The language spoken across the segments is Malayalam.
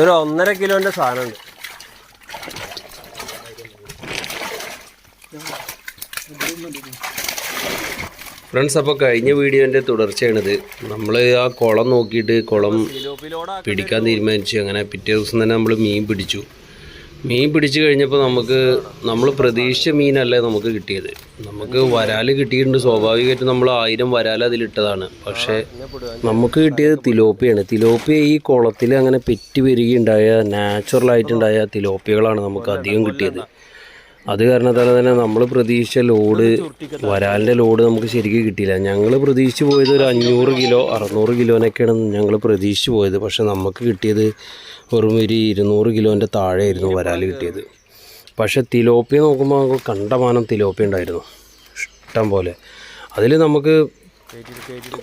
ഒരു ഒന്നര കിലോന്റെ സാധനമുണ്ട്. ഫ്രണ്ട്സ് അപ്പോൾ കഴിഞ്ഞ വീഡിയോന്റെ തുടർച്ചയാണിത്. നമ്മൾ ആ കുളം നോക്കിയിട്ട് കുളം പിടിക്കാൻ തീരുമാനിച്ചു. അങ്ങനെ പിറ്റേ ദിവസം തന്നെ നമ്മൾ മീൻ പിടിച്ചു. മീൻ പിടിച്ചു കഴിഞ്ഞപ്പോൾ നമുക്ക് നമ്മൾ പ്രതീക്ഷിച്ച മീനല്ലേ നമുക്ക് കിട്ടിയത്. നമുക്ക് വരാൽ കിട്ടിയിട്ടുണ്ട്. സ്വാഭാവികമായിട്ടും നമ്മൾ ആയിരം വരാൽ അതിലിട്ടതാണ്. പക്ഷേ നമുക്ക് കിട്ടിയത് തിലോപ്പിയാണ്. തിലോപ്പിയ ഈ കുളത്തിൽ അങ്ങനെ പെറ്റി വരികയുണ്ടായ നാച്ചുറലായിട്ടുണ്ടായ തിലോപ്പികളാണ് നമുക്ക് അധികം കിട്ടിയത്. അത് കാരണത്താൽ തന്നെ നമ്മൾ പ്രതീക്ഷിച്ച ലോഡ് വരാലിന്റെ ലോഡ് നമുക്ക് ശരിക്കും കിട്ടിയില്ല. ഞങ്ങൾ പ്രതീക്ഷിച്ച് പോയത് ഒരു അഞ്ഞൂറ് കിലോ അറുന്നൂറ് കിലോനൊക്കെയാണ് ഞങ്ങൾ പ്രതീക്ഷിച്ച് പോയത്. പക്ഷെ നമുക്ക് കിട്ടിയത് വെറും ഒരു ഇരുന്നൂറ് കിലോന്റെ താഴെയായിരുന്നു വരാൽ കിട്ടിയത്. പക്ഷേ തിലോപ്പിയ നോക്കുമ്പോൾ നമുക്ക് കണ്ടമാനം തിലോപ്പിയ ഉണ്ടായിരുന്നു. ഇഷ്ടം പോലെ. അതിൽ നമുക്ക്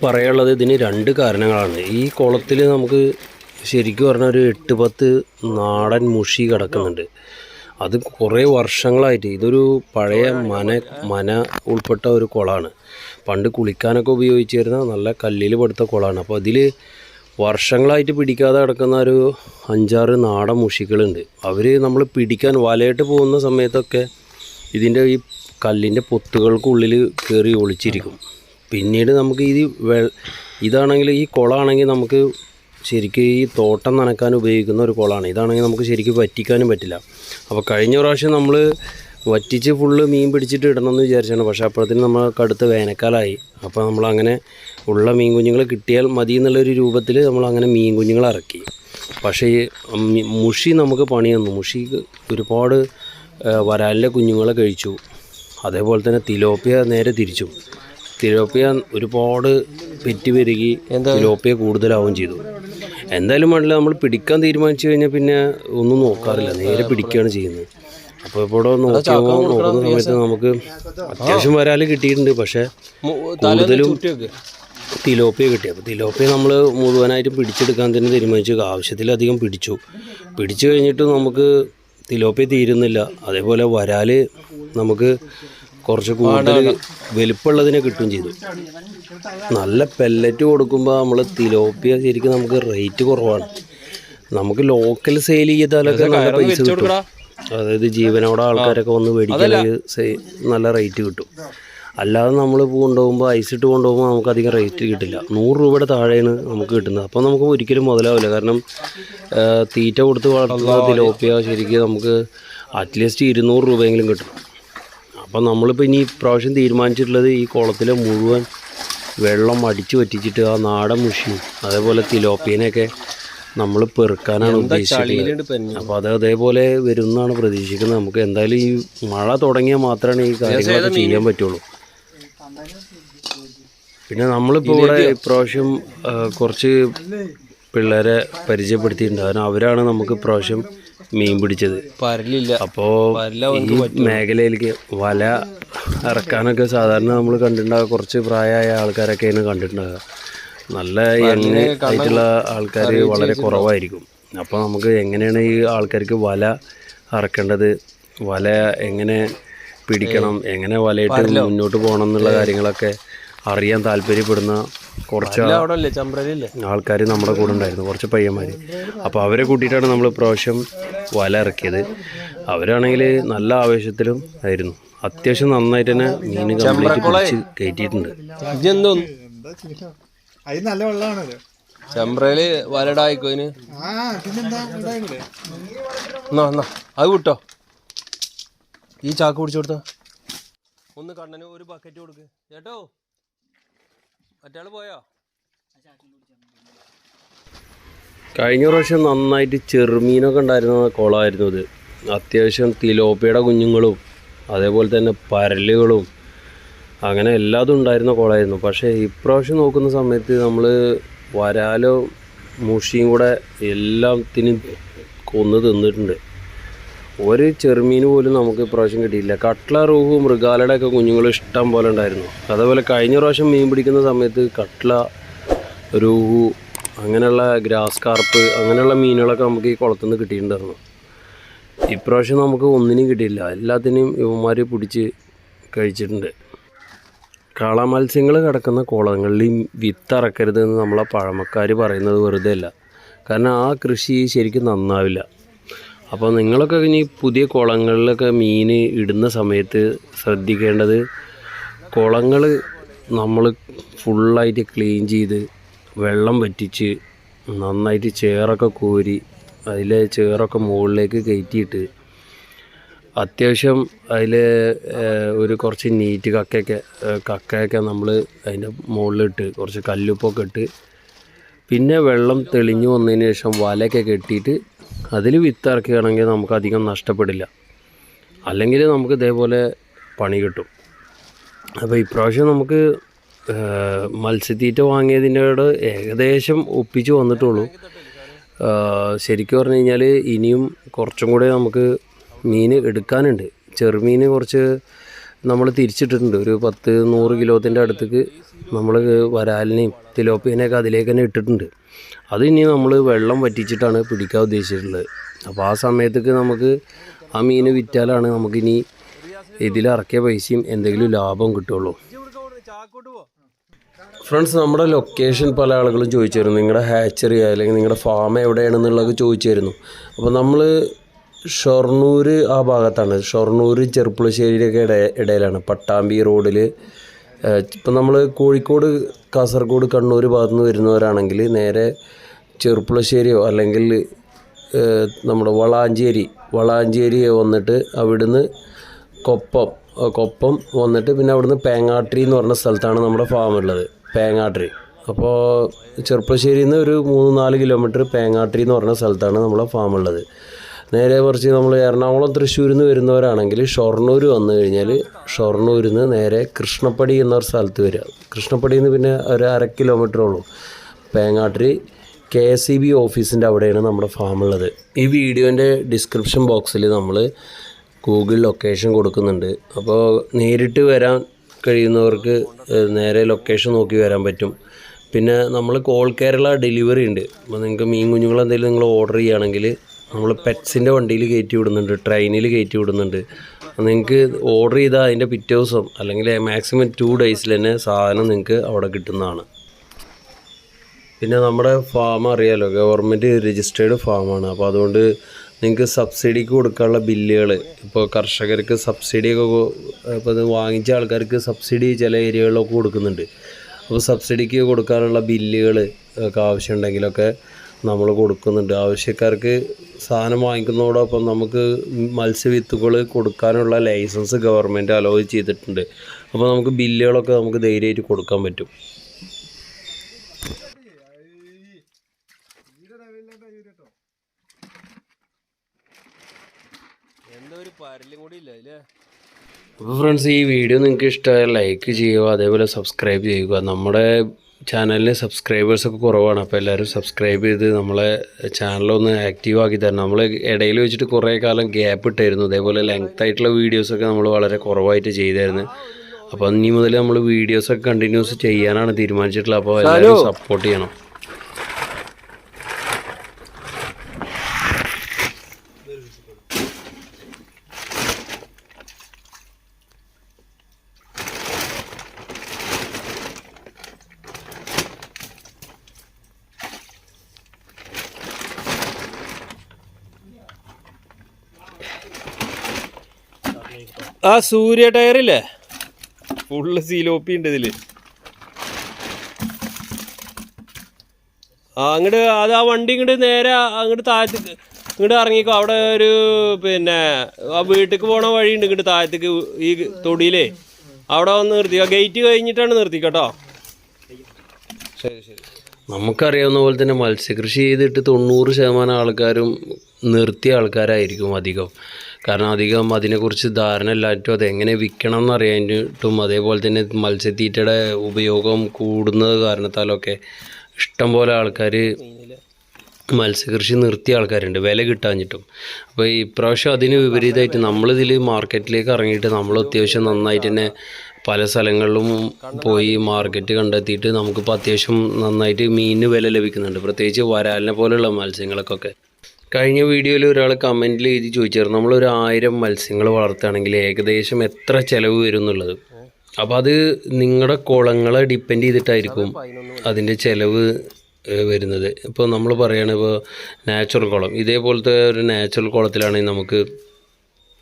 പറയാനുള്ളത് ഇതിന് രണ്ട് കാരണങ്ങളാണ്. ഈ കുളത്തിൽ നമുക്ക് ശരിക്കും പറഞ്ഞാൽ ഒരു എട്ട് പത്ത് നാടൻ മുഷി കിടക്കുന്നുണ്ട്. അത് കുറേ വർഷങ്ങളായിട്ട് ഇതൊരു പഴയ മന മന ഉൾപ്പെട്ട ഒരു കുളമാണ് പണ്ട് കുളിക്കാനൊക്കെ ഉപയോഗിച്ചിരുന്ന നല്ല കല്ലിൽ പെടുത്ത കുളമാണ് അപ്പോൾ അതിൽ വർഷങ്ങളായിട്ട് പിടിക്കാതെ കിടക്കുന്ന ഒരു അഞ്ചാറ് നാടൻ മുഷികളുണ്ട്. അവർ നമ്മൾ പിടിക്കാൻ വലയിട്ട് പോകുന്ന സമയത്തൊക്കെ ഇതിന്റെ ഈ കല്ലിന്റെ പൊത്തുകൾക്കുള്ളിൽ കയറി ഒളിച്ചിരിക്കും. പിന്നീട് നമുക്ക് ഇത് വെ ഇതാണെങ്കിൽ ഈ കുളമാണെങ്കിൽ നമുക്ക് ശരിക്കും ഈ തോട്ടം നനക്കാൻ ഉപയോഗിക്കുന്ന ഒരു കുളമാണ് ഇതാണെങ്കിൽ നമുക്ക് ശരിക്കും പറ്റിക്കാനും പറ്റില്ല. അപ്പോൾ കഴിഞ്ഞ പ്രാവശ്യം നമ്മൾ വറ്റിച്ച് ഫുള്ള് മീൻ പിടിച്ചിട്ട് ഇടണം എന്ന് വിചാരിച്ചാണ്. പക്ഷേ അപ്പോഴത്തേനും നമ്മൾ കടുത്ത വേനൽക്കാലമായി അപ്പോൾ നമ്മൾ അങ്ങനെ ഉള്ള മീൻ കുഞ്ഞുങ്ങൾ കിട്ടിയാൽ മതി എന്നുള്ളൊരു രൂപത്തിൽ നമ്മൾ അങ്ങനെ മീൻ കുഞ്ഞുങ്ങൾ ഇറക്കി. പക്ഷേ ഈ മുഷി നമുക്ക് പണി തന്നു. മുഷി ഒരുപാട് വരാലിലെ വരാലിന്റെ കുഞ്ഞുങ്ങളെ കഴിച്ചു. അതേപോലെ തന്നെ തിലോപ്പിയ നേരെ തിരിച്ചു. തിലോപ്പിയ ഒരുപാട് പെറ്റി പെരുകി തിലോപ്പിയ കൂടുതലാവുകയും ചെയ്തു. എന്തായാലും വേണ്ടില്ല നമ്മൾ പിടിക്കാൻ തീരുമാനിച്ചു കഴിഞ്ഞാൽ പിന്നെ ഒന്നും നോക്കാറില്ല. നേരെ പിടിക്കുകയാണ് ചെയ്യുന്നത്. അപ്പോൾ ഇപ്പോൾ ഇവിടെ നോക്കിയപ്പോൾ നോക്കുന്ന സമയത്ത് നമുക്ക് അത്യാവശ്യം വരാൽ കിട്ടിയിട്ടുണ്ട് പക്ഷേ കൂടുതലും തിലോപ്പിയ കിട്ടി. അപ്പോൾ തിലോപ്പിയ നമ്മൾ മുഴുവനായിട്ടും പിടിച്ചെടുക്കാൻ തന്നെ തീരുമാനിച്ചു. ആവശ്യത്തിലധികം പിടിച്ചു. പിടിച്ചു കഴിഞ്ഞിട്ട് നമുക്ക് തിലോപ്പിയ തീരുന്നില്ല. അതേപോലെ വരാൽ നമുക്ക് കുറച്ച് കൂടുതൽ വലിപ്പമുള്ളതിനെ കിട്ടുകയും ചെയ്തു. നല്ല പെല്ലറ്റ് കൊടുക്കുമ്പോൾ നമ്മൾ തിലോപ്പിയ ശരിക്കും നമുക്ക് റേറ്റ് കുറവാണ്. നമുക്ക് ലോക്കൽ സെയിൽ ചെയ്താലൊക്കെ നല്ല പൈസ കിട്ടും. അതായത് ജീവനോടെ ആൾക്കാരൊക്കെ വന്ന് മേടിക്കണമെങ്കിൽ നല്ല റേറ്റ് കിട്ടും. അല്ലാതെ നമ്മൾ കൊണ്ടുപോകുമ്പോൾ ഐസിട്ട് കൊണ്ടുപോകുമ്പോൾ നമുക്ക് അധികം റേറ്റ് കിട്ടില്ല. നൂറ് രൂപയുടെ താഴെയാണ് നമുക്ക് കിട്ടുന്നത്. അപ്പോൾ നമുക്ക് ഒരിക്കലും മുതലാവില്ല. കാരണം തീറ്റ കൊടുത്ത് വളർത്തുന്ന തിലോപ്പിയ ശരിക്കും നമുക്ക് അറ്റ്ലീസ്റ്റ് ഇരുന്നൂറ് രൂപയെങ്കിലും കിട്ടും. അപ്പം നമ്മളിപ്പോൾ ഇനി പ്രാവശ്യം തീരുമാനിച്ചിട്ടുള്ളത് ഈ കുളത്തിലെ മുഴുവൻ വെള്ളം അടിച്ചു പറ്റിച്ചിട്ട് ആ നാടൻ മുഷിയും അതേപോലെ തിലോപ്പിയനെയൊക്കെ നമ്മൾ പെറുക്കാനാണ് ഉദ്ദേശിക്കുന്നത്. അപ്പോൾ അത് അതേപോലെ വരുന്നാണ് പ്രതീക്ഷിക്കുന്നത്. നമുക്ക് എന്തായാലും ഈ മഴ തുടങ്ങിയാൽ മാത്രമാണ് ഈ കാര്യങ്ങൾ ചെയ്യാൻ പറ്റുള്ളൂ. പിന്നെ നമ്മളിപ്പോ ഇവിടെ ഇപ്രാവശ്യം കുറച്ച് പിള്ളേരെ പരിചയപ്പെടുത്തിയിട്ടുണ്ട്. കാരണം അവരാണ് നമുക്ക് ഇപ്രാവശ്യം മീൻ പിടിച്ചത്. പരലില്ല. അപ്പോൾ ഈ മേഖലയിലേക്ക് വല ഇറക്കാനൊക്കെ സാധാരണ നമ്മൾ കണ്ടിട്ടുണ്ടാകുക കുറച്ച് പ്രായമായ ആൾക്കാരൊക്കെയാണ് കണ്ടിട്ടുണ്ടാകുക നല്ല യങ് ആയിട്ടുള്ള ആൾക്കാർ വളരെ കുറവായിരിക്കും. അപ്പോൾ നമുക്ക് എങ്ങനെയാണ് ഈ ആൾക്കാർക്ക് വല അറക്കേണ്ടത്? വല എങ്ങനെ പിടിക്കണം? എങ്ങനെ വലയിട്ട് മുന്നോട്ട് പോകണം എന്നുള്ള കാര്യങ്ങളൊക്കെ അറിയാൻ താല്പര്യപ്പെടുന്ന കുറച്ച് ആൾക്കാർ നമ്മുടെ കൂടെ ഉണ്ടായിരുന്നു കുറച്ച് പയ്യന്മാർ അപ്പോൾ അവരെ കൂട്ടിയിട്ടാണ് നമ്മൾ പ്രാവശ്യം വല ഇറക്കിയത്. അവരാണെങ്കിൽ നല്ല ആവേശത്തിലും ആയിരുന്നു. അത്യാവശ്യം നന്നായിട്ട് തന്നെ മീൻ കംപ്ലീറ്റ് പിടിച്ച് കയറ്റിയിട്ടുണ്ട്. അത് നല്ല വെള്ളമാണല്ലോ ചെമ്പ്രയിൽ വലടായിക്കോ ഇതിന് ആ പിന്നെന്താ? ഉണ്ടായിക്കൂടെ എന്നാ എന്നാ അത് വിട്ടോ. ഈ ചാക്ക് പിടിച്ചു കൊടുത്ത. ഒന്ന് കണ്ണന് ഒരു ബക്കറ്റ് കൊടുക്ക്. ചേട്ടോ മറ്റാൾ പോയോ? കഴിഞ്ഞ പ്രാവശ്യം നന്നായിട്ട് ചെറുമീനൊക്കെ ഉണ്ടായിരുന്ന കുളമായിരുന്നു ഇത് അത്യാവശ്യം തിലോപ്പിയുടെ കുഞ്ഞുങ്ങളും അതേപോലെ തന്നെ പരലുകളും അങ്ങനെ എല്ലാതും ഉണ്ടായിരുന്ന കുളമായിരുന്നു പക്ഷേ ഇപ്രാവശ്യം നോക്കുന്ന സമയത്ത് നമ്മൾ വരാലോ മുഷിയും കൂടെ എല്ലാത്തിനും കൊന്ന് തിന്നിട്ടുണ്ട്. ഒരു ചെറുമീൻ പോലും നമുക്ക് ഇപ്രാവശ്യം കിട്ടിയില്ല കട്ട്ല റൂഹു മൃഗാലയുടെ ഒക്കെ കുഞ്ഞുങ്ങൾ ഇഷ്ടം പോലെ ഉണ്ടായിരുന്നു. അതേപോലെ കഴിഞ്ഞ പ്രാവശ്യം മീൻ പിടിക്കുന്ന സമയത്ത് കട്ട്ല റൂഹു അങ്ങനെയുള്ള ഗ്രാസ് കാർപ്പ് അങ്ങനെയുള്ള മീനുകളൊക്കെ നമുക്ക് ഈ കുളത്തു നിന്ന് കിട്ടിയിട്ടുണ്ടായിരുന്നു. ഇപ്രാവശ്യം നമുക്ക് ഒന്നിനും കിട്ടിയില്ല എല്ലാത്തിനെയും ഇവന്മാർ പിടിച്ച് കഴിച്ചിട്ടുണ്ട്. കള മത്സ്യങ്ങൾ കിടക്കുന്ന കുളങ്ങളിൽ ഈ വിത്ത് ഇറക്കരുതെന്ന് നമ്മളെ പഴമക്കാർ പറയുന്നത് വെറുതെ അല്ല. കാരണം ആ കൃഷി ശരിക്കും നന്നാവില്ല. അപ്പോൾ നിങ്ങളൊക്കെ ഇനി പുതിയ കുളങ്ങളിലൊക്കെ മീൻ ഇടുന്ന സമയത്ത് ശ്രദ്ധിക്കേണ്ടത് കുളങ്ങൾ നമ്മൾ ഫുള്ളായിട്ട് ക്ലീൻ ചെയ്ത് വെള്ളം വറ്റിച്ച് നന്നായിട്ട് ചേറൊക്കെ കോരി അതിലെ ചേറൊക്കെ മുകളിലേക്ക് കയറ്റിയിട്ട് അത്യാവശ്യം അതിൽ ഒരു കുറച്ച് നീറ്റ് കക്കയൊക്കെ കക്കയൊക്കെ നമ്മൾ അതിന്റെ മുകളിലിട്ട് കുറച്ച് കല്ലുപ്പൊക്കെ ഇട്ട് പിന്നെ വെള്ളം തെളിഞ്ഞു വന്നതിന് ശേഷം വലയൊക്കെ കെട്ടിയിട്ട് അതിൽ വിത്തിറക്കുകയാണെങ്കിൽ നമുക്ക് അധികം നഷ്ടപ്പെടില്ല. അല്ലെങ്കിൽ നമുക്ക് ഇതേപോലെ പണി കിട്ടും. അപ്പോൾ ഇപ്രാവശ്യം നമുക്ക് മത്സ്യത്തീറ്റ വാങ്ങിയതിനോട് ഏകദേശം ഒപ്പിച്ച് വന്നിട്ടുള്ളൂ. ശരിക്കും പറഞ്ഞു കഴിഞ്ഞാൽ ഇനിയും കുറച്ചും കൂടെ നമുക്ക് മീൻ എടുക്കാനുണ്ട്. ചെറുമീൻ കുറച്ച് നമ്മൾ തിരിച്ചിട്ടിട്ടുണ്ട്. ഒരു പത്ത് നൂറ് കിലോത്തിന്റെ അടുത്തേക്ക് നമ്മൾ വരാലിനെയും തിലോപ്പിനെയൊക്കെ അതിലേക്ക് തന്നെ ഇട്ടിട്ടുണ്ട്. അത് ഇനി നമ്മൾ വെള്ളം വറ്റിച്ചിട്ടാണ് പിടിക്കാൻ ഉദ്ദേശിച്ചിട്ടുള്ളത്. അപ്പോൾ ആ സമയത്തേക്ക് നമുക്ക് ആ മീൻ വിറ്റാലാണ് നമുക്കിനി ഇതിലിറക്കിയ പൈസയും എന്തെങ്കിലും ലാഭം കിട്ടുള്ളൂ. ഫ്രണ്ട്സ് നമ്മുടെ ലൊക്കേഷൻ പല ആളുകളും ചോദിച്ചിരുന്നു നിങ്ങളുടെ ഹാച്ചറി അല്ലെങ്കിൽ നിങ്ങളുടെ ഫാം എവിടെയാണെന്നുള്ളതൊക്കെ ചോദിച്ചിരുന്നു അപ്പോൾ നമ്മൾ ഷൊർണൂർ ആ ഭാഗത്താണ്. ഷൊർണൂർ ചെറുപ്പുളശ്ശേരിയുടെയൊക്കെ ഇട ഇടയിലാണ്. പട്ടാമ്പി റോഡിൽ ഇപ്പം നമ്മൾ കോഴിക്കോട് കാസർഗോഡ് കണ്ണൂർ ഭാഗത്തു നിന്ന് വരുന്നവരാണെങ്കിൽ നേരെ ചെറുപ്പുളശ്ശേരിയോ അല്ലെങ്കിൽ നമ്മുടെ വളാഞ്ചേരി വളാഞ്ചേരി വന്നിട്ട് അവിടുന്ന് കൊപ്പം കൊപ്പം വന്നിട്ട് പിന്നെ അവിടുന്ന് പേങ്ങാട്രി എന്ന് പറഞ്ഞ സ്ഥലത്താണ് നമ്മുടെ ഫാം ഉള്ളത് പേങ്ങാട്രി. അപ്പോൾ ചെറുപ്പശ്ശേരിയിൽ നിന്ന് ഒരു മൂന്ന് നാല് കിലോമീറ്റർ പേങ്ങാട്രി എന്ന് പറഞ്ഞ സ്ഥലത്താണ് നമ്മളെ ഫാം ഉള്ളത്. നേരെ കുറച്ച് നമ്മൾ എറണാകുളം തൃശ്ശൂരിൽ നിന്ന് വരുന്നവരാണെങ്കിൽ ഷൊർണൂർ വന്നു കഴിഞ്ഞാൽ ഷൊർണൂരിൽ നിന്ന് നേരെ കൃഷ്ണപ്പടി എന്നൊരു സ്ഥലത്ത് വരിക. കൃഷ്ണപ്പടിയിൽ നിന്ന് പിന്നെ ഒരു അര കിലോമീറ്റർ ഉള്ളൂ. പേങ്ങാട്രി കെ എസ് സി ബി ഓഫീസിന്റെ അവിടെയാണ് നമ്മുടെ ഫാം ഉള്ളത്. ഈ വീഡിയോന്റെ ഡിസ്ക്രിപ്ഷൻ ബോക്സിൽ നമ്മൾ ഗൂഗിൾ ലൊക്കേഷൻ കൊടുക്കുന്നുണ്ട്. അപ്പോൾ നേരിട്ട് വരാൻ കഴിയുന്നവർക്ക് നേരെ ലൊക്കേഷൻ നോക്കി വരാൻ പറ്റും. പിന്നെ നമ്മൾ കോൾ കേരള ഡെലിവറി ഉണ്ട്. അപ്പോൾ നിങ്ങൾക്ക് മീൻ കുഞ്ഞുങ്ങൾ എന്തെങ്കിലും നിങ്ങൾ ഓർഡർ ചെയ്യുകയാണെങ്കിൽ നമ്മൾ പെറ്റ്സിന്റെ വണ്ടിയിൽ കയറ്റി വിടുന്നുണ്ട് ട്രെയിനിൽ കയറ്റി വിടുന്നുണ്ട്. നിങ്ങൾക്ക് ഓർഡർ ചെയ്താൽ അതിന്റെ പിറ്റേ ദിവസം അല്ലെങ്കിൽ മാക്സിമം ടു ഡേയ്സിൽ തന്നെ സാധനം നിങ്ങൾക്ക് അവിടെ കിട്ടുന്നതാണ്. പിന്നെ നമ്മുടെ ഫാം അറിയാലോ ഗവൺമെന്റ് രജിസ്റ്റേർഡ് ഫാമാണ് അപ്പോൾ അതുകൊണ്ട് നിങ്ങൾക്ക് സബ്സിഡിക്ക് കൊടുക്കാനുള്ള ബില്ലുകൾ ഇപ്പോൾ കർഷകർക്ക് സബ്സിഡിയൊക്കെ ഇപ്പോൾ ഇത് വാങ്ങിച്ച ആൾക്കാർക്ക് സബ്സിഡി ചില ഏരിയകളിലൊക്കെ കൊടുക്കുന്നുണ്ട്. അപ്പോൾ സബ്സിഡിക്ക് കൊടുക്കാനുള്ള ബില്ലുകൾ ഒക്കെ ആവശ്യമുണ്ടെങ്കിലൊക്കെ നമ്മൾ കൊടുക്കുന്നുണ്ട്. ആവശ്യക്കാർക്ക് സാധനം വാങ്ങിക്കുന്നതോടൊപ്പം നമുക്ക് മത്സ്യവിത്തുകൾ കൊടുക്കാനുള്ള ലൈസൻസ് ഗവൺമെന്റ് അലോ ചെയ്തിട്ടുണ്ട്. അപ്പോൾ നമുക്ക് ബില്ലുകളൊക്കെ നമുക്ക് ധൈര്യമായിട്ട് കൊടുക്കാൻ പറ്റും. എന്തോ ഒരു പരലും കൂടി ഇല്ല അല്ലേ? അപ്പോൾ ഫ്രണ്ട്സ് ഈ വീഡിയോ നിങ്ങൾക്ക് ഇഷ്ടമായ ലൈക്ക് ചെയ്യുക അതേപോലെ സബ്സ്ക്രൈബ് ചെയ്യുക. നമ്മുടെ ചാനലിൽ സബ്സ്ക്രൈബേഴ്സൊക്കെ കുറവാണ്. അപ്പോൾ എല്ലാവരും സബ്സ്ക്രൈബ് ചെയ്ത് നമ്മളെ ചാനലൊന്ന് ആക്റ്റീവ് ആക്കി തരണം. നമ്മൾ ഇടയിൽ വെച്ചിട്ട് കുറേ കാലം ഗ്യാപ്പ് ഇട്ടായിരുന്നു. അതേപോലെ ലെങ്ത് ആയിട്ടുള്ള വീഡിയോസൊക്കെ നമ്മൾ വളരെ കുറവായിട്ട് ചെയ്തായിരുന്നു. അപ്പോൾ ഇനി മുതൽ നമ്മൾ വീഡിയോസൊക്കെ കണ്ടിന്യൂസ് ചെയ്യാനാണ് തീരുമാനിച്ചിട്ടുള്ളത്. അപ്പോൾ എല്ലാവരും സപ്പോർട്ട് ചെയ്യണം. ആ സൂര്യ ടയറില്ലേ? ഫുള്ള് സീലോപ്പി ഉണ്ട് ഇതിൽ. ആ അങ്ങോട്ട് അത് ആ വണ്ടി ഇങ്ങോട്ട് നേരെ അങ്ങോട്ട് താഴത്തേക്ക് ഇങ്ങോട്ട് ഇറങ്ങിക്കോ. അവിടെ ഒരു പിന്നെ ആ വീട്ടിലേക്ക് പോണ വഴിയുണ്ട് ഇങ്ങോട്ട് താഴത്തേക്ക് ഈ തൊടിയിലേ. അവിടെ വന്ന് നിർത്തിക്കോ. ഗേറ്റ് കഴിഞ്ഞിട്ടാണ് നിർത്തിക്കട്ടോ. ശരി ശരി. നമുക്കറിയാവുന്ന പോലെ തന്നെ മത്സ്യകൃഷി ചെയ്തിട്ട് തൊണ്ണൂറ് ശതമാനം ആൾക്കാരും നിർത്തിയ ആൾക്കാരായിരിക്കും അധികം. കാരണം അധികം അതിനെക്കുറിച്ച് ധാരണ ഇല്ലാറ്റും അതെങ്ങനെ വിൽക്കണം എന്നറിയാനായിട്ടും അതേപോലെ തന്നെ മത്സ്യത്തീറ്റയുടെ ഉപയോഗം കൂടുന്നത് കാരണത്താലൊക്കെ ഇഷ്ടംപോലെ ആൾക്കാർ മത്സ്യകൃഷി നിർത്തിയ ആൾക്കാരുണ്ട്. വില കിട്ടാഞ്ഞിട്ടും. അപ്പോൾ ഇപ്രാവശ്യം അതിന് വിപരീതമായിട്ട് നമ്മളിതിൽ മാർക്കറ്റിലേക്ക് ഇറങ്ങിയിട്ട് നമ്മൾ അത്യാവശ്യം നന്നായിട്ട് തന്നെ പല സ്ഥലങ്ങളിലും പോയി മാർക്കറ്റ് കണ്ടെത്തിയിട്ട് നമുക്കിപ്പോൾ അത്യാവശ്യം നന്നായിട്ട് മീനിന് വില ലഭിക്കുന്നുണ്ട്. പ്രത്യേകിച്ച് വരാലിനെ പോലെയുള്ള മത്സ്യങ്ങൾക്കൊക്കെ കഴിഞ്ഞ വീഡിയോയിൽ ഒരാൾ കമന്റിൽ എഴുതി ചോദിച്ചായിരുന്നു. നമ്മളൊരു ആയിരം മത്സ്യങ്ങൾ വളർത്തുകയാണെങ്കിൽ ഏകദേശം എത്ര ചിലവ് വരും എന്നുള്ളത് അപ്പോൾ അത് നിങ്ങളുടെ കുളങ്ങളെ ഡിപ്പെൻഡ് ചെയ്തിട്ടായിരിക്കും അതിന്റെ ചിലവ് വരുന്നത്. ഇപ്പോൾ നമ്മൾ പറയുകയാണ് ഇപ്പോൾ നാച്ചുറൽ കുളം. ഇതേപോലത്തെ ഒരു നാച്ചുറൽ കുളത്തിലാണെങ്കിൽ നമുക്ക്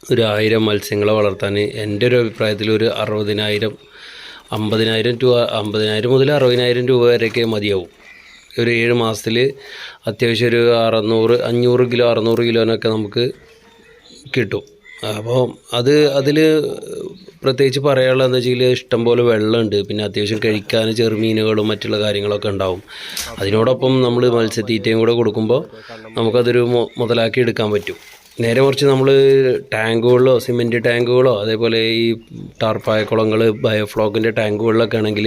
ഒരു ആയിരം മത്സ്യങ്ങളെ വളർത്താൻ എന്റെ ഒരു അഭിപ്രായത്തിൽ ഒരു അറുപതിനായിരം അമ്പതിനായിരം രൂപ അമ്പതിനായിരം മുതൽ അറുപതിനായിരം രൂപ വരെയൊക്കെ മതിയാവും. ഒരു ഏഴ് മാസത്തിൽ അത്യാവശ്യം ഒരു അറുന്നൂറ് അഞ്ഞൂറ് കിലോ അറുന്നൂറ് കിലോനൊക്കെ നമുക്ക് കിട്ടും. അപ്പോൾ അത് അതിൽ പ്രത്യേകിച്ച് പറയാനുള്ളത് എന്താ വെച്ചാൽ ഇഷ്ടംപോലെ വെള്ളമുണ്ട്. പിന്നെ അത്യാവശ്യം കഴിക്കാൻ ചെറുമീനുകളും മറ്റുള്ള കാര്യങ്ങളൊക്കെ ഉണ്ടാവും. അതിനോടൊപ്പം നമ്മൾ മത്സ്യത്തീറ്റയും കൂടെ കൊടുക്കുമ്പോൾ നമുക്കതൊരു മുതലാക്കി എടുക്കാൻ പറ്റും. നേരെ മറിച്ച് നമ്മൾ ടാങ്കുകളിലോ സിമെന്റ് ടാങ്കുകളോ അതേപോലെ ഈ ടാർപ്പായ കുളങ്ങൾ ബയോഫ്ലോക്കിന്റെ ടാങ്കുകളിലൊക്കെ ആണെങ്കിൽ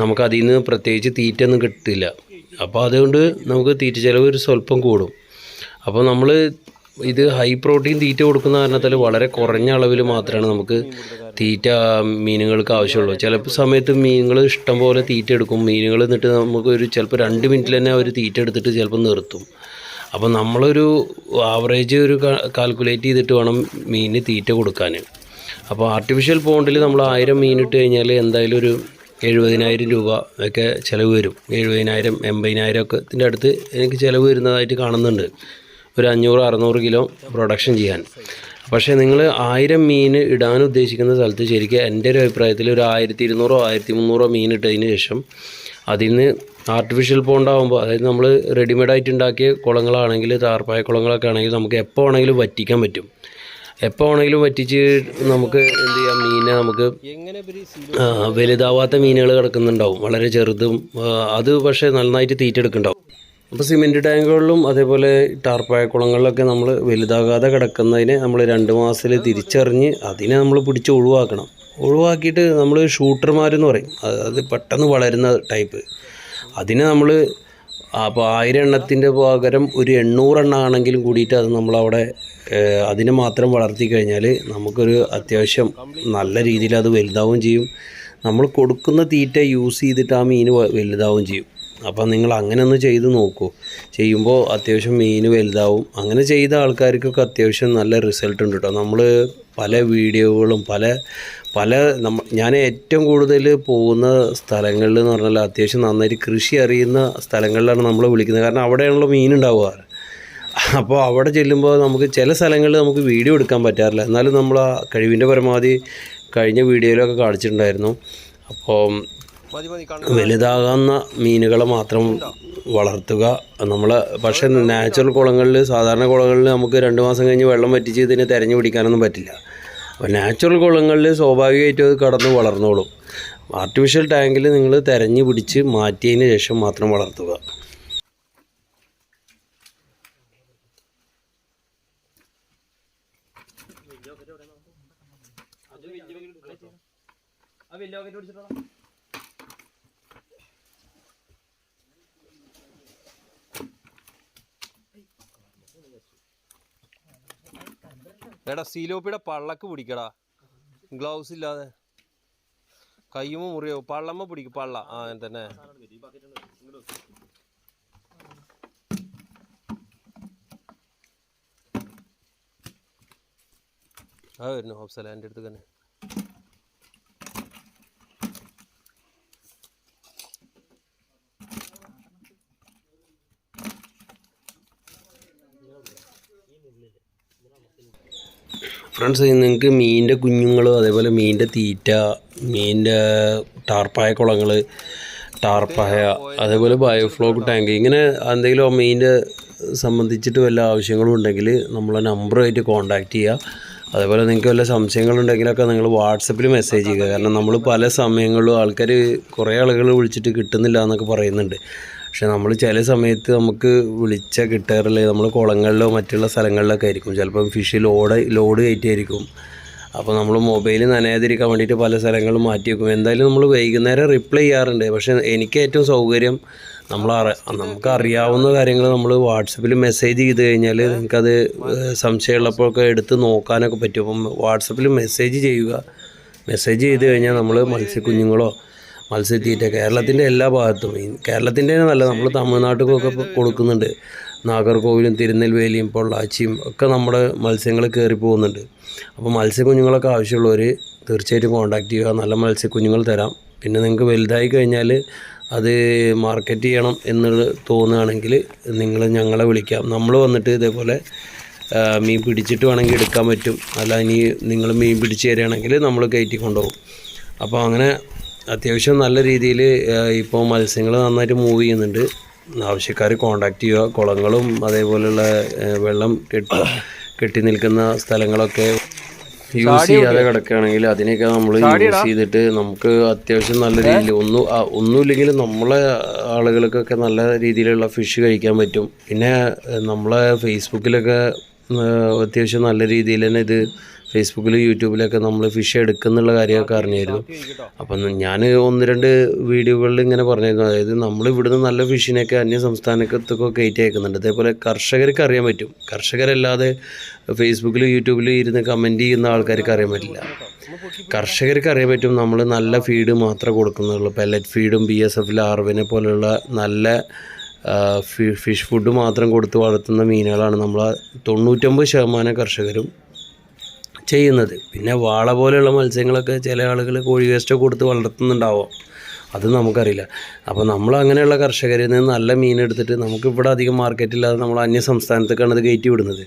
നമുക്ക് അതിൽ നിന്ന് പ്രത്യേകിച്ച് തീറ്റ ഒന്നും കിട്ടില്ല അപ്പോൾ അതുകൊണ്ട് നമുക്ക് തീറ്റ ചിലവ് ഒരു സ്വല്പം കൂടും. അപ്പോൾ നമ്മൾ ഇത് ഹൈ പ്രോട്ടീൻ തീറ്റ കൊടുക്കുന്ന കാരണത്താൽ വളരെ കുറഞ്ഞ അളവിൽ മാത്രമാണ് നമുക്ക് തീറ്റ മീനുകൾക്ക് ആവശ്യമുള്ളൂ. ചിലപ്പോൾ സമയത്ത് മീനുകൾ ഇഷ്ടം പോലെ തീറ്റ എടുക്കും. മീനുകൾ എന്നിട്ട് നമുക്ക് ഒരു ചിലപ്പോൾ രണ്ട് മിനിറ്റിൽ തന്നെ അവർ തീറ്റ എടുത്തിട്ട് ചിലപ്പോൾ നിർത്തും. അപ്പോൾ നമ്മളൊരു ആവറേജ് ഒരു കാൽക്കുലേറ്റ് ചെയ്തിട്ട് വേണം മീനിന് തീറ്റ കൊടുക്കാൻ അപ്പോൾ ആർട്ടിഫിഷ്യൽ പോണ്ടിൽ നമ്മൾ ആയിരം മീൻ ഇട്ട് കഴിഞ്ഞാൽ എന്തായാലും ഒരു എഴുപതിനായിരം രൂപ ഒക്കെ ചിലവ് വരും. എഴുപതിനായിരം എൺപതിനായിരം ഒക്കെ ഇതിന്റെ അടുത്ത് എനിക്ക് ചിലവ് വരുന്നതായിട്ട് കാണുന്നുണ്ട്. ഒരു അഞ്ഞൂറ് അറുന്നൂറ് കിലോ പ്രൊഡക്ഷൻ ചെയ്യാൻ. പക്ഷേ നിങ്ങൾ ആയിരം മീൻ ഇടാൻ ഉദ്ദേശിക്കുന്ന സ്ഥലത്ത് ശരിക്കും എന്റെ ഒരു അഭിപ്രായത്തിൽ ഒരു ആയിരത്തി ഇരുന്നൂറോ ആയിരത്തി മുന്നൂറോ മീൻ ഇട്ടതിന് ശേഷം അതിൽ നിന്ന് ആർട്ടിഫിഷ്യൽ പോണ്ടാകുമ്പോൾ അതായത് നമ്മൾ റെഡിമെയ്ഡായിട്ട് ഉണ്ടാക്കിയ കുളങ്ങളാണെങ്കിൽ താർപ്പായ കുളങ്ങളൊക്കെ ആണെങ്കിൽ നമുക്ക് എപ്പോൾ വേണമെങ്കിലും വറ്റിക്കാൻ പറ്റും. എപ്പോൾ ആണെങ്കിലും വറ്റിച്ച് നമുക്ക് എന്ത് ചെയ്യാം? മീനെ നമുക്ക് വലുതാവാത്ത മീനുകൾ കിടക്കുന്നുണ്ടാവും. വളരെ ചെറുതും അത് പക്ഷേ നന്നായിട്ട് തീറ്റെടുക്കുന്നുണ്ടാവും. അപ്പോൾ സിമെന്റ് ടാങ്കുകളിലും അതേപോലെ ടാർപ്പായ കുളങ്ങളിലൊക്കെ നമ്മൾ വലുതാകാതെ കിടക്കുന്നതിനെ നമ്മൾ രണ്ട് മാസത്തിൽ തിരിച്ചറിഞ്ഞ് അതിനെ നമ്മൾ പിടിച്ച് ഒഴിവാക്കണം. ഒഴിവാക്കിയിട്ട് നമ്മൾ ഷൂട്ടർമാരെന്ന് പറയും. അത് പെട്ടെന്ന് വളരുന്ന ടൈപ്പ്. അതിനെ നമ്മൾ അപ്പോൾ ആയിരം എണ്ണത്തിന്റെ പകരം ഒരു എണ്ണൂറെണ്ണം ആണെങ്കിലും കൂടിയിട്ട് അത് നമ്മളവിടെ അതിനെ മാത്രം വളർത്തി കഴിഞ്ഞാൽ നമുക്കൊരു അത്യാവശ്യം നല്ല രീതിയിൽ അത് വലുതാവുകയും ചെയ്യും. നമ്മൾ കൊടുക്കുന്ന തീറ്റ യൂസ് ചെയ്തിട്ട് ആ മീൻ വലുതാവും വലുതാവുകയും ചെയ്യും. അപ്പം നിങ്ങൾ അങ്ങനെ ഒന്ന് ചെയ്ത് നോക്കൂ. ചെയ്യുമ്പോൾ അത്യാവശ്യം മീൻ വലുതാവും. അങ്ങനെ ചെയ്ത ആൾക്കാർക്കൊക്കെ അത്യാവശ്യം നല്ല റിസൾട്ട് ഉണ്ട് കേട്ടോ നമ്മൾ പല വീഡിയോകളും പല പല നമ്മ ഞാൻ ഏറ്റവും കൂടുതൽ പോകുന്ന സ്ഥലങ്ങളിൽ എന്ന് പറഞ്ഞാൽ അത്യാവശ്യം നന്നായിട്ട് കൃഷി അറിയുന്ന സ്ഥലങ്ങളിലാണ് നമ്മൾ വിളിക്കുന്നത്. കാരണം അവിടെയാണല്ലോ മീൻ ഉണ്ടാവുക. അപ്പോൾ അവിടെ ചെല്ലുമ്പോൾ നമുക്ക് ചില സ്ഥലങ്ങളിൽ നമുക്ക് വീഡിയോ എടുക്കാൻ പറ്റാറില്ല. എന്നാലും നമ്മൾ ആ കഴിവിന്റെ പരമാവധി കഴിഞ്ഞ വീഡിയോയിലൊക്കെ കാണിച്ചിട്ടുണ്ടായിരുന്നു. അപ്പോൾ വലുതാകുന്ന മീനുകളെ മാത്രം വളർത്തുക. നമ്മൾ പക്ഷേ നാച്ചുറൽ കുളങ്ങളിൽ സാധാരണ കുളങ്ങളിൽ നമുക്ക് രണ്ട് മാസം കഴിഞ്ഞ് വെള്ളം വറ്റിച്ച് ഇതിനെ തിരഞ്ഞു പിടിക്കാനൊന്നും പറ്റില്ല. അപ്പോൾ നാച്ചുറൽ കുളങ്ങളിൽ സ്വാഭാവികമായിട്ടും അത് കടന്ന് വളർന്നോളും. ആർട്ടിഫിഷ്യൽ ടാങ്കിൽ നിങ്ങൾ തിരഞ്ഞു പിടിച്ച് മാറ്റിയതിന് ശേഷം മാത്രം വളർത്തുക. എടാ സീലോപ്പിയുടെ പള്ളക്ക് പിടിക്കടാ. ഗ്ലൗസ് ഇല്ലാതെ. കയ്യുമ്പ മുറിയോ? പള്ളമ്മ പിടിക്കും പള്ള. ആ തന്നെ. ആ വരുന്നു ഹോപ്സല എന്റെ അടുത്ത് തന്നെ. ഫ്രണ്ട്സ് നിങ്ങൾക്ക് മീനിന്റെ കുഞ്ഞുങ്ങൾ അതേപോലെ മീനിന്റെ തീറ്റ മീനിന്റെ ടാർപ്പായ കുളങ്ങൾ ടാർപ്പായ അതേപോലെ ബയോഫ്ലോക്ക് ടാങ്ക് ഇങ്ങനെ എന്തെങ്കിലും മീനിന്റെ സംബന്ധിച്ചിട്ട് വല്ല ആവശ്യങ്ങളും ഉണ്ടെങ്കിൽ നമ്മളെ നമ്പറുമായിട്ട് കോൺടാക്റ്റ് ചെയ്യുക അതേപോലെ നിങ്ങൾക്ക് വല്ല സംശയങ്ങളുണ്ടെങ്കിലൊക്കെ നിങ്ങൾ വാട്സപ്പിൽ മെസ്സേജ് ചെയ്യുക. കാരണം നമ്മൾ പല സമയങ്ങളിലും ആൾക്കാർ കുറേ ആളുകൾ വിളിച്ചിട്ട് കിട്ടുന്നില്ല എന്നൊക്കെ പറയുന്നുണ്ട്. പക്ഷെ നമ്മൾ ചില സമയത്ത് നമുക്ക് വിളിച്ച കിട്ടാറില്ല. നമ്മൾ കുളങ്ങളിലോ മറ്റുള്ള സ്ഥലങ്ങളിലൊക്കെ ആയിരിക്കും. ചിലപ്പം ഫിഷ് ലോഡ് ലോഡ് കയറ്റിയായിരിക്കും. അപ്പോൾ നമ്മൾ മൊബൈൽ നനയാതിരിക്കാൻ വേണ്ടിയിട്ട് പല സ്ഥലങ്ങളും മാറ്റി വെക്കും. എന്തായാലും നമ്മൾ വൈകുന്നേരം റിപ്ലൈ ചെയ്യാറുണ്ട്. പക്ഷേ എനിക്ക് ഏറ്റവും സൗകര്യം നമ്മൾ നമുക്ക് അറിയാവുന്ന കാര്യങ്ങൾ നമ്മൾ വാട്സപ്പിൽ മെസ്സേജ് ചെയ്ത് കഴിഞ്ഞാൽ നിങ്ങൾക്കത് സംശയമുള്ളപ്പോഴൊക്കെ എടുത്ത് നോക്കാനൊക്കെ പറ്റും. അപ്പം വാട്സപ്പിൽ മെസ്സേജ് ചെയ്യുക. മെസ്സേജ് ചെയ്ത് കഴിഞ്ഞാൽ നമ്മൾ മത്സ്യക്കുഞ്ഞുങ്ങളോ മത്സ്യത്തീറ്റ കേരളത്തിന്റെ എല്ലാ ഭാഗത്തും. കേരളത്തിന്റെ നല്ല നമ്മൾ തമിഴ്നാട്ടിലൊക്കെ കൊടുക്കുന്നുണ്ട്. നാഗർകോവിലും തിരുനെൽവേലിയും പൊള്ളാച്ചിയും ഒക്കെ നമ്മുടെ മത്സ്യങ്ങൾ കയറി പോകുന്നുണ്ട്. അപ്പോൾ മത്സ്യക്കുഞ്ഞുങ്ങളൊക്കെ ആവശ്യമുള്ളവർ തീർച്ചയായിട്ടും കോൺടാക്റ്റ് ചെയ്യുക. നല്ല മത്സ്യക്കുഞ്ഞുങ്ങൾ തരാം. പിന്നെ നിങ്ങൾക്ക് വലുതായി കഴിഞ്ഞാൽ അത് മാർക്കറ്റ് ചെയ്യണം എന്ന് തോന്നുകയാണെങ്കിൽ നിങ്ങൾ ഞങ്ങളെ വിളിക്കാം. നമ്മൾ വന്നിട്ട് ഇതേപോലെ മീൻ പിടിച്ചിട്ട് വേണമെങ്കിൽ എടുക്കാൻ പറ്റും. അല്ല ഇനി നിങ്ങൾ മീൻ പിടിച്ച് തരികയാണെങ്കിൽ നമ്മൾ കയറ്റി കൊണ്ടുപോകും. അപ്പോൾ അങ്ങനെ അത്യാവശ്യം നല്ല രീതിയിൽ ഇപ്പോൾ മത്സ്യങ്ങൾ നന്നായിട്ട് മൂവ് ചെയ്യുന്നുണ്ട്. ആവശ്യക്കാർ കോണ്ടാക്ട് ചെയ്യുക കുളങ്ങളും അതേപോലെയുള്ള വെള്ളം കെട്ടി കെട്ടി നിൽക്കുന്ന സ്ഥലങ്ങളൊക്കെ യൂസ് ചെയ്യാതെ കിടക്കുകയാണെങ്കിൽ അതിനെയൊക്കെ നമ്മൾ യൂസ് ചെയ്തിട്ട് നമുക്ക് അത്യാവശ്യം നല്ല രീതിയിൽ ഒന്നും ഒന്നുമില്ലെങ്കിൽ നമ്മളെ ആളുകൾക്കൊക്കെ നല്ല രീതിയിലുള്ള ഫിഷ് കഴിക്കാൻ പറ്റും. പിന്നെ നമ്മളെ ഫേസ്ബുക്കിലൊക്കെ അത്യാവശ്യം നല്ല രീതിയിൽ തന്നെ ഇത് ഫേസ്ബുക്കിലും യൂട്യൂബിലൊക്കെ നമ്മൾ ഫിഷ് എടുക്കുന്നുള്ള കാര്യമൊക്കെ അറിഞ്ഞായിരുന്നു അപ്പം ഞാൻ ഒന്ന് രണ്ട് വീഡിയോകളിൽ ഇങ്ങനെ പറഞ്ഞിരുന്നു. അതായത് നമ്മൾ ഇവിടുന്ന് നല്ല ഫിഷിനെയൊക്കെ അന്യ സംസ്ഥാനത്തൊക്കെ കയറ്റി അയക്കുന്നുണ്ട്. അതേപോലെ കർഷകർക്ക് അറിയാൻ പറ്റും. കർഷകരല്ലാതെ ഫേസ്ബുക്കിലും യൂട്യൂബിലും ഇരുന്ന് കമന്റ് ചെയ്യുന്ന ആൾക്കാർക്ക് അറിയാൻ പറ്റില്ല. കർഷകർക്ക് അറിയാൻ പറ്റും നമ്മൾ നല്ല ഫീഡ് മാത്രമേ കൊടുക്കുന്നുള്ളൂ. പെല്ലറ്റ് ഫീഡും ബി എസ് എഫിൽ ആർവിനെ പോലെയുള്ള നല്ല ഫിഷ് ഫുഡ് മാത്രം കൊടുത്ത് വളർത്തുന്ന മീനുകളാണ് നമ്മൾ തൊണ്ണൂറ്റൊമ്പത് ശതമാനം കർഷകരും ചെയ്യുന്നത്. പിന്നെ വാള പോലെയുള്ള മത്സ്യങ്ങളൊക്കെ ചില ആളുകൾ കോഴി വേസ്റ്റൊക്കെ കൊടുത്ത് വളർത്തുന്നുണ്ടാവാം. അത് നമുക്കറിയില്ല. അപ്പോൾ നമ്മൾ അങ്ങനെയുള്ള കർഷകരിൽ നിന്ന് നല്ല മീൻ എടുത്തിട്ട് നമുക്ക് ഇവിടെ അധികം മാർക്കറ്റില്ലാതെ നമ്മൾ അന്യ സംസ്ഥാനത്തേക്കാണ് ഇത് കയറ്റി വിടുന്നത്.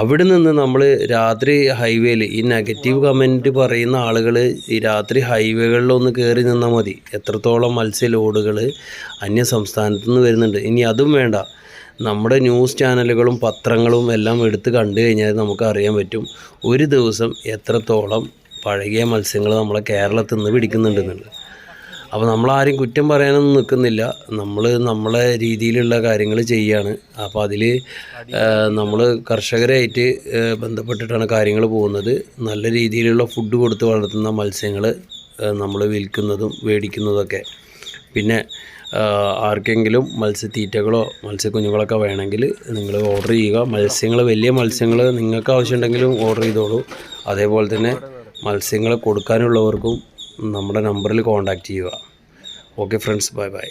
അവിടെ നിന്ന് നമ്മൾ രാത്രി ഹൈവേയിൽ ഈ നെഗറ്റീവ് കമന്റ് പറയുന്ന ആളുകൾ ഈ രാത്രി ഹൈവേകളിലൊന്ന് കയറി നിന്നാൽ മതി. എത്രത്തോളം മത്സ്യ ലോഡുകൾ അന്യ സംസ്ഥാനത്തു നിന്ന് വരുന്നുണ്ട്. ഇനി അതും വേണ്ട. നമ്മുടെ ന്യൂസ് ചാനലുകളും പത്രങ്ങളും എല്ലാം എടുത്ത് കണ്ടു കഴിഞ്ഞാൽ നമുക്ക് അറിയാൻ പറ്റും ഒരു ദിവസം എത്രത്തോളം പഴകിയ മത്സ്യങ്ങൾ നമ്മളെ കേരളത്തിൽ നിന്ന് പിടിക്കുന്നുണ്ടെന്നുണ്ട് അപ്പോൾ നമ്മളാരും കുറ്റം പറയാനൊന്നും നിൽക്കുന്നില്ല. നമ്മൾ നമ്മളെ രീതിയിലുള്ള കാര്യങ്ങൾ ചെയ്യാണ്. അപ്പോൾ അതിൽ നമ്മൾ കർഷകരായിട്ട് ബന്ധപ്പെട്ടിട്ടാണ് കാര്യങ്ങൾ പോകുന്നത്. നല്ല രീതിയിലുള്ള ഫുഡ് കൊടുത്ത് വളർത്തുന്ന മത്സ്യങ്ങൾ നമ്മൾ വിൽക്കുന്നതും മേടിക്കുന്നതൊക്കെ. പിന്നെ ആർക്കെങ്കിലും മത്സ്യത്തീറ്റകളോ മത്സ്യക്കുഞ്ഞുങ്ങളൊക്കെ വേണമെങ്കിൽ നിങ്ങൾ ഓർഡർ ചെയ്യുക. മത്സ്യങ്ങൾ വലിയ മത്സ്യങ്ങൾ നിങ്ങൾക്ക് ആവശ്യമുണ്ടെങ്കിലും ഓർഡർ ചെയ്തോളൂ. അതേപോലെ തന്നെ മത്സ്യങ്ങൾ കൊടുക്കാനുള്ളവർക്കും നമ്മുടെ നമ്പറിൽ കോൺടാക്റ്റ് ചെയ്യുക. Okay friends bye bye